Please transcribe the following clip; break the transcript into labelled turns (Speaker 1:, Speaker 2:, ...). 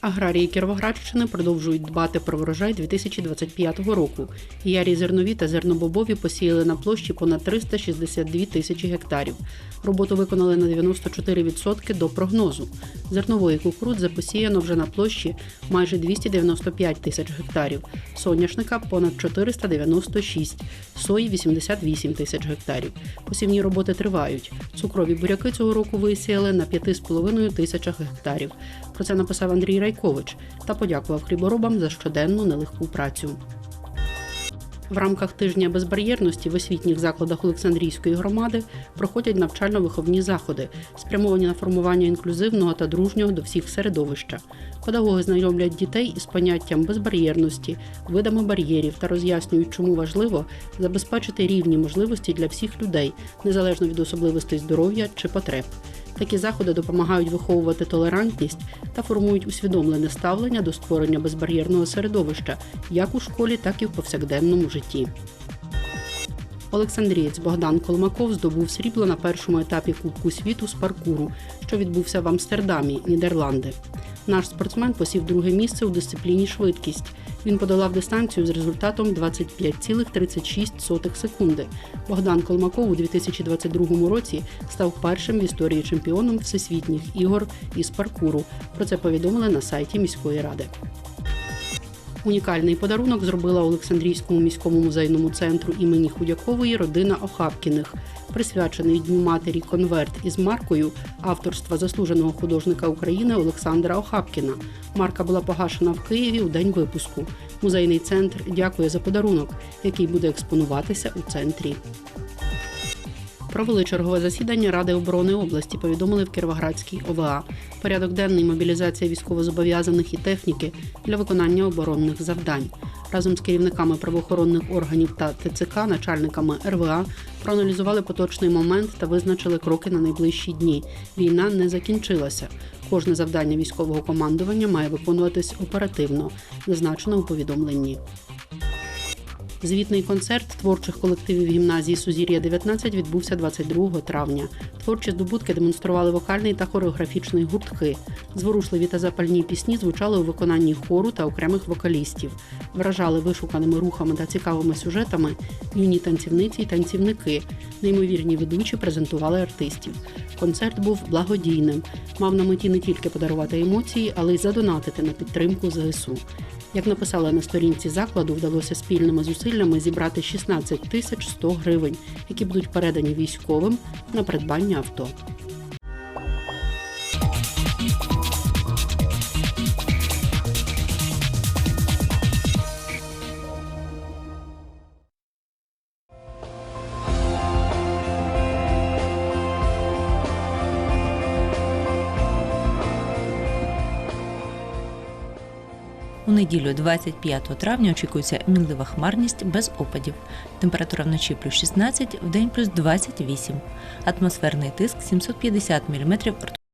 Speaker 1: Аграрії Кіровоградщини продовжують дбати про врожай 2025 року. Ярі зернові та зернобобові посіяли на площі понад 362 тисячі гектарів. Роботу виконали на 94% до прогнозу. Зернової кукурудзи посіяно вже на площі майже 295 тисяч гектарів, соняшника понад 496, сої 88 тисяч гектарів. Посівні роботи тривають. Цукрові буряки цього року висіяли на 5,5 тисячах гектарів. Про це написав Андрій Райкович та подякував хліборобам за щоденну нелегку працю. В рамках тижня безбар'єрності в освітніх закладах Олександрійської громади проходять навчально-виховні заходи, спрямовані на формування інклюзивного та дружнього до всіх середовища. Педагоги знайомлять дітей із поняттям безбар'єрності, видами бар'єрів та роз'яснюють, чому важливо забезпечити рівні можливості для всіх людей, незалежно від особливостей здоров'я чи потреб. Такі заходи допомагають виховувати толерантність та формують усвідомлене ставлення до створення безбар'єрного середовища як у школі, так і в повсякденному житті. Олександрієць Богдан Колмаков здобув срібло на першому етапі Кубку світу з паркуру, що відбувся в Амстердамі, Нідерланди. Наш спортсмен посів друге місце у дисципліні швидкість. Він подолав дистанцію з результатом 25,36 секунди. Богдан Колмаков у 2022 році став першим в історії чемпіоном всесвітніх ігор із паркуру. Про це повідомили на сайті міської ради. Унікальний подарунок зробила Олександрійському міському музейному центру імені Худякової родина Охапкіних, присвячений Дню матері конверт із маркою авторства заслуженого художника України Олександра Охапкіна. Марка була погашена в Києві у день випуску. Музейний центр дякує за подарунок, який буде експонуватися у центрі. Провели чергове засідання Ради оборони області, повідомили в Кіровоградській ОВА. Порядок денний мобілізація військовозобов'язаних і техніки для виконання оборонних завдань. Разом з керівниками правоохоронних органів та ТЦК, начальниками РВА проаналізували поточний момент та визначили кроки на найближчі дні. Війна не закінчилася. Кожне завдання військового командування має виконуватись оперативно, зазначено у повідомленні. Звітний концерт творчих колективів гімназії Сузір'я 19 відбувся 22 травня. Творчі здобутки демонстрували вокальний та хореографічний гуртки. Зворушливі та запальні пісні звучали у виконанні хору та окремих вокалістів, вражали вишуканими рухами та цікавими сюжетами юні танцівниці й танцівники. Неймовірні ведучі презентували артистів. Концерт був благодійним, мав на меті не тільки подарувати емоції, але й задонатити на підтримку ЗСУ. Як написала на сторінці закладу, вдалося спільними зусиллями зібрати 16 тисяч 100 гривень, які будуть передані військовим на придбання авто.
Speaker 2: У неділю 25 травня очікується мінлива хмарність без опадів. Температура вночі плюс 16, вдень плюс 28. Атмосферний тиск 750 мм